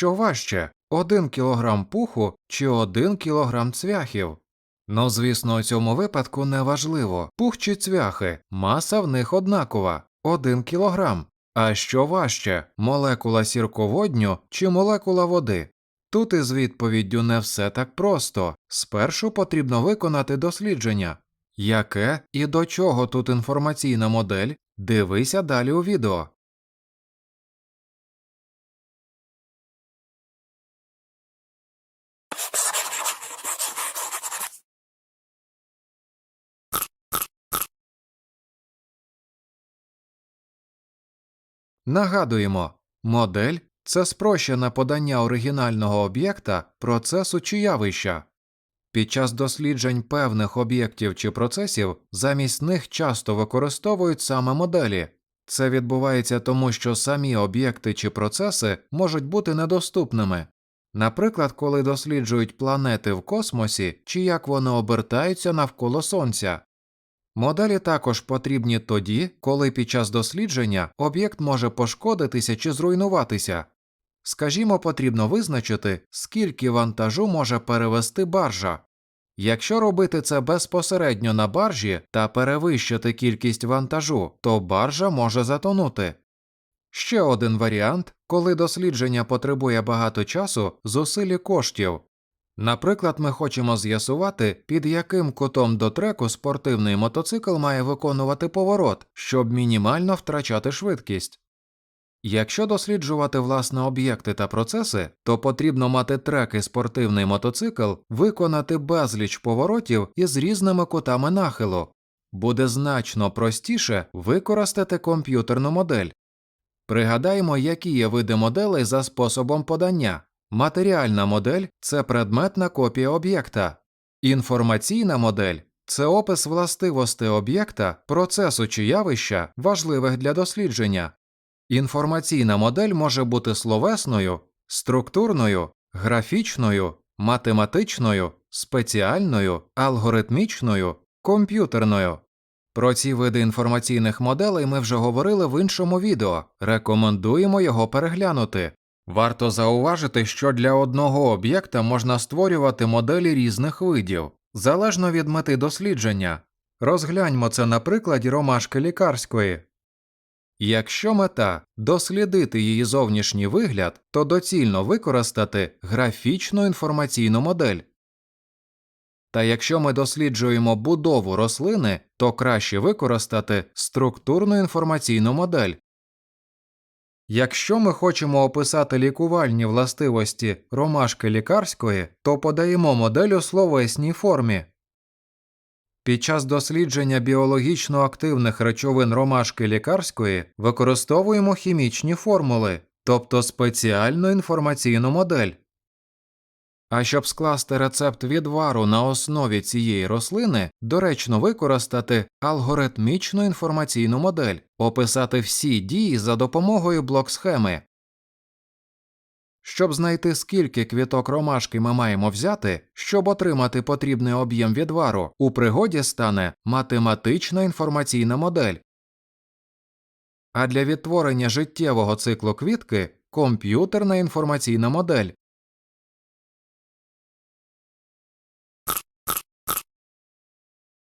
що важче 1 кг пуху чи 1 кг цвяхів? Ну, звісно, у цьому випадку неважливо, пух чи цвяхи, маса в них однакова 1 кг. А що важче молекула сірководню чи молекула води? Тут із відповіддю не все так просто. Спершу потрібно виконати дослідження. Яке і до чого тут інформаційна модель? Дивися далі у відео. Нагадуємо, модель це спрощене подання оригінального об'єкта, процесу чи явища. Під час досліджень певних об'єктів чи процесів замість них часто використовують саме моделі. Це відбувається тому, що самі об'єкти чи процеси можуть бути недоступними. Наприклад, коли досліджують планети в космосі чи як вони обертаються навколо Сонця. Моделі також потрібні тоді, коли під час дослідження об'єкт може пошкодитися чи зруйнуватися. Скажімо, потрібно визначити, скільки вантажу може перевести баржа. Якщо робити це безпосередньо на баржі та перевищити кількість вантажу, то баржа може затонути. Ще один варіант, коли дослідження потребує багато часу, зусиль коштів. Наприклад, ми хочемо з'ясувати, під яким кутом до треку спортивний мотоцикл має виконувати поворот, щоб мінімально втрачати швидкість. Якщо досліджувати власне об'єкти та процеси, то потрібно мати трек і спортивний мотоцикл, виконати безліч поворотів із різними кутами нахилу. Буде значно простіше використати комп'ютерну модель. Пригадаємо, які є види моделей за способом подання. Матеріальна модель це предметна копія об'єкта. Інформаційна модель це опис властивостей об'єкта, процесу чи явища, важливих для дослідження. Інформаційна модель може бути словесною, структурною, графічною, математичною, спеціальною, алгоритмічною, комп'ютерною. Про ці види інформаційних моделей ми вже говорили в іншому відео. Рекомендуємо його переглянути. Варто зауважити, що для одного об'єкта можна створювати моделі різних видів, залежно від мети дослідження. Розгляньмо це на прикладі ромашки лікарської. Якщо мета дослідити її зовнішній вигляд, то доцільно використати графічну інформаційну модель. Та якщо ми досліджуємо будову рослини, то краще використати структурну інформаційну модель. Якщо ми хочемо описати лікувальні властивості ромашки лікарської, то подаємо модель у словесній формі. Під час дослідження біологічно активних речовин ромашки лікарської використовуємо хімічні формули, тобто спеціальну інформаційну модель. А щоб скласти рецепт відвару на основі цієї рослини, доречно використати алгоритмічну інформаційну модель, описати всі дії за допомогою блок-схеми. Щоб знайти, скільки квіток ромашки ми маємо взяти, щоб отримати потрібний об'єм відвару, у пригоді стане математична інформаційна модель. А для відтворення життєвого циклу квітки комп'ютерна інформаційна модель.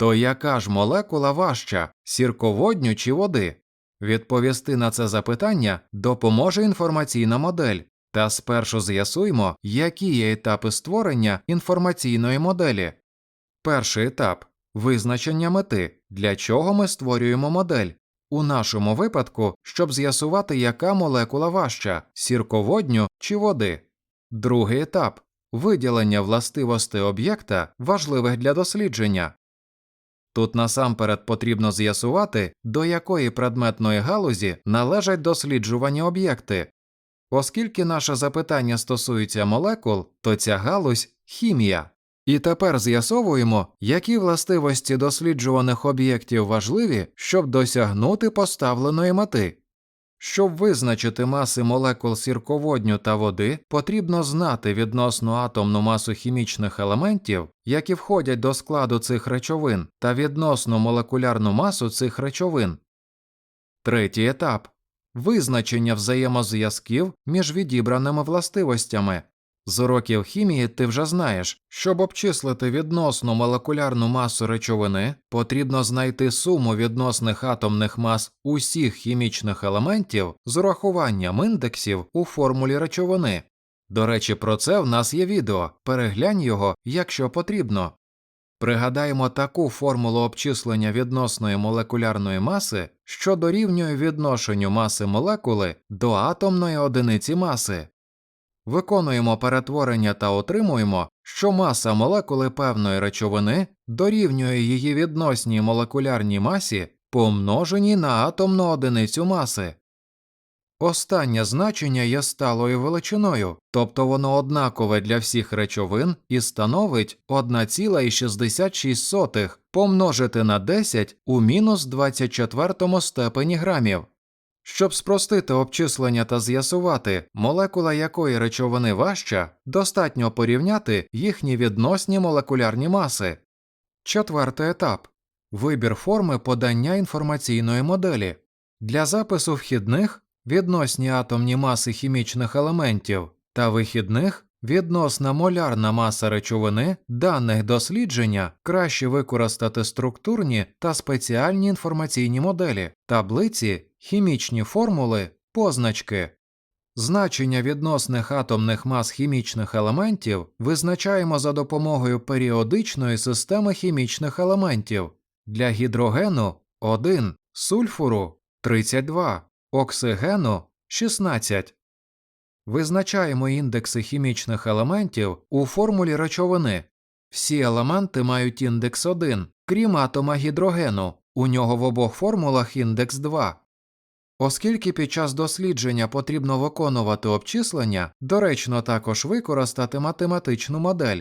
То яка ж молекула важча сірководню чи води? Відповісти на це запитання допоможе інформаційна модель. Та спершу з'ясуймо, які є етапи створення інформаційної моделі. Перший етап визначення мети, для чого ми створюємо модель. У нашому випадку, щоб з'ясувати, яка молекула важча сірководню чи води. Другий етап виділення властивостей об'єкта, важливих для дослідження. Тут насамперед потрібно з'ясувати, до якої предметної галузі належать досліджувані об'єкти. Оскільки наше запитання стосується молекул, то ця галузь хімія. І тепер з'ясовуємо, які властивості досліджуваних об'єктів важливі, щоб досягнути поставленої мети. Щоб визначити маси молекул сірководню та води, потрібно знати відносну атомну масу хімічних елементів, які входять до складу цих речовин, та відносну молекулярну масу цих речовин. Третій етап визначення взаємозв'язків між відібраними властивостями. З уроків хімії ти вже знаєш, щоб обчислити відносну молекулярну масу речовини, потрібно знайти суму відносних атомних мас усіх хімічних елементів з урахуванням індексів у формулі речовини. До речі, про це в нас є відео, переглянь його, якщо потрібно. Пригадаємо таку формулу обчислення відносної молекулярної маси, що дорівнює відношенню маси молекули до атомної одиниці маси. Виконуємо перетворення та отримуємо, що маса молекули певної речовини дорівнює її відносній молекулярній масі, помноженій на атомну одиницю маси. Останнє значення є сталою величиною, тобто воно однакове для всіх речовин і становить 1,66 помножити на 10 у мінус 24 степені грамів. Щоб спростити обчислення та з'ясувати, молекула якої речовини важча, достатньо порівняти їхні відносні молекулярні маси. Четвертий етап вибір форми подання інформаційної моделі. Для запису вхідних відносні атомні маси хімічних елементів та вихідних відносна молярна маса речовини даних дослідження краще використати структурні та спеціальні інформаційні моделі, таблиці, хімічні формули, позначки. Значення відносних атомних мас хімічних елементів визначаємо за допомогою періодичної системи хімічних елементів для гідрогену 1, сульфуру 32, оксигену 16. Визначаємо індекси хімічних елементів у формулі речовини. Всі елементи мають індекс 1, крім атома гідрогену, у нього в обох формулах індекс 2. Оскільки під час дослідження потрібно виконувати обчислення, доречно також використати математичну модель.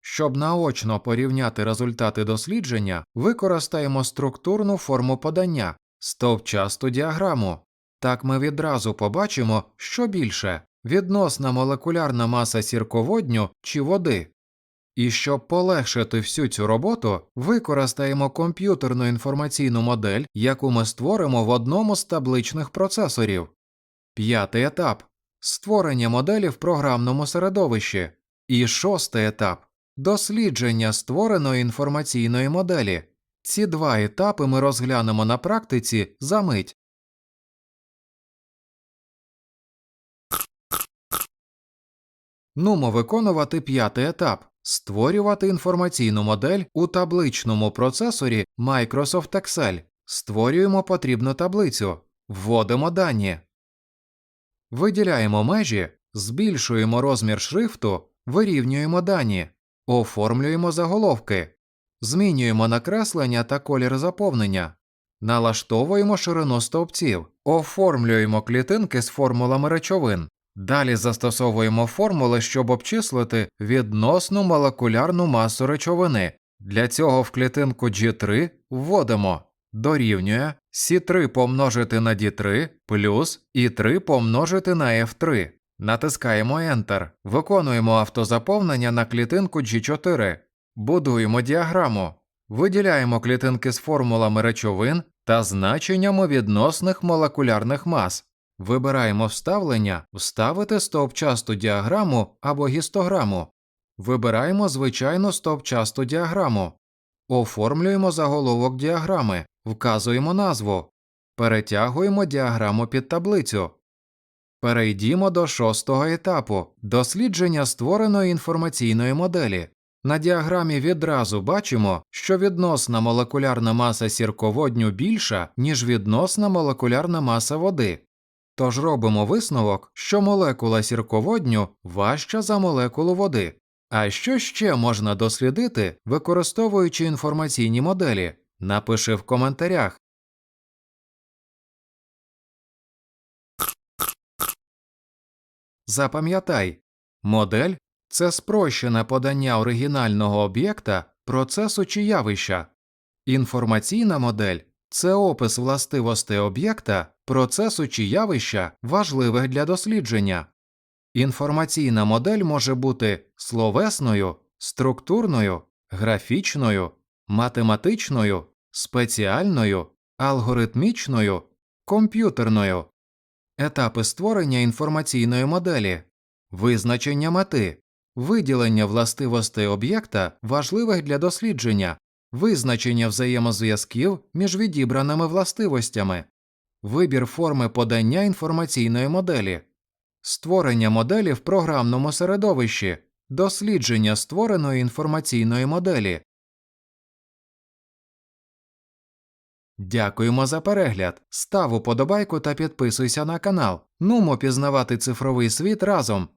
Щоб наочно порівняти результати дослідження, використаємо структурну форму подання стовпчасту діаграму. Так ми відразу побачимо, що більше відносна молекулярна маса сірководню чи води. І щоб полегшити всю цю роботу, використаємо комп'ютерну інформаційну модель, яку ми створимо в одному з табличних процесорів. П'ятий етап створення моделі в програмному середовищі. І шостий етап дослідження створеної інформаційної моделі. Ці два етапи ми розглянемо на практиці за мить. Нумо виконувати п'ятий етап створювати інформаційну модель у табличному процесорі Microsoft Excel. Створюємо потрібну таблицю, вводимо дані, виділяємо межі, збільшуємо розмір шрифту, вирівнюємо дані, оформлюємо заголовки, змінюємо накреслення та колір заповнення, налаштовуємо ширину стовпців, оформлюємо клітинки з формулами речовин. Далі застосовуємо формули, щоб обчислити відносну молекулярну масу речовини. Для цього в клітинку G3 вводимо дорівнює C3 помножити на D3 плюс І3 помножити на F3. Натискаємо Enter. Виконуємо автозаповнення на клітинку G4. Будуємо діаграму. Виділяємо клітинки з формулами речовин та значеннями відносних молекулярних мас. Вибираємо вставлення Вставити стовпчасту діаграму або гістограму. Вибираємо звичайну стовпчасту діаграму. Оформлюємо заголовок діаграми, вказуємо назву. Перетягуємо діаграму під таблицю. Перейдімо до шостого етапу дослідження створеної інформаційної моделі. На діаграмі відразу бачимо, що відносна молекулярна маса сірководню більша, ніж відносна молекулярна маса води. Тож робимо висновок, що молекула сірководню важча за молекулу води. А що ще можна дослідити, використовуючи інформаційні моделі? Напиши в коментарях. Запам'ятай, модель це спрощене подання оригінального об'єкта, процесу чи явища. Інформаційна модель це опис властивостей об'єкта, процесу чи явища, важливих для дослідження. Інформаційна модель може бути словесною, структурною, графічною, математичною, спеціальною, алгоритмічною, комп'ютерною. етапи створення інформаційної моделі, визначення мети, виділення властивостей об'єкта, важливих для дослідження, визначення взаємозв'язків між відібраними властивостями, вибір форми подання інформаційної моделі, створення моделі в програмному середовищі, дослідження створеної інформаційної моделі. Дякуємо за перегляд. Став уподобайку та підписуйся на канал. Нумо пізнавати цифровий світ разом.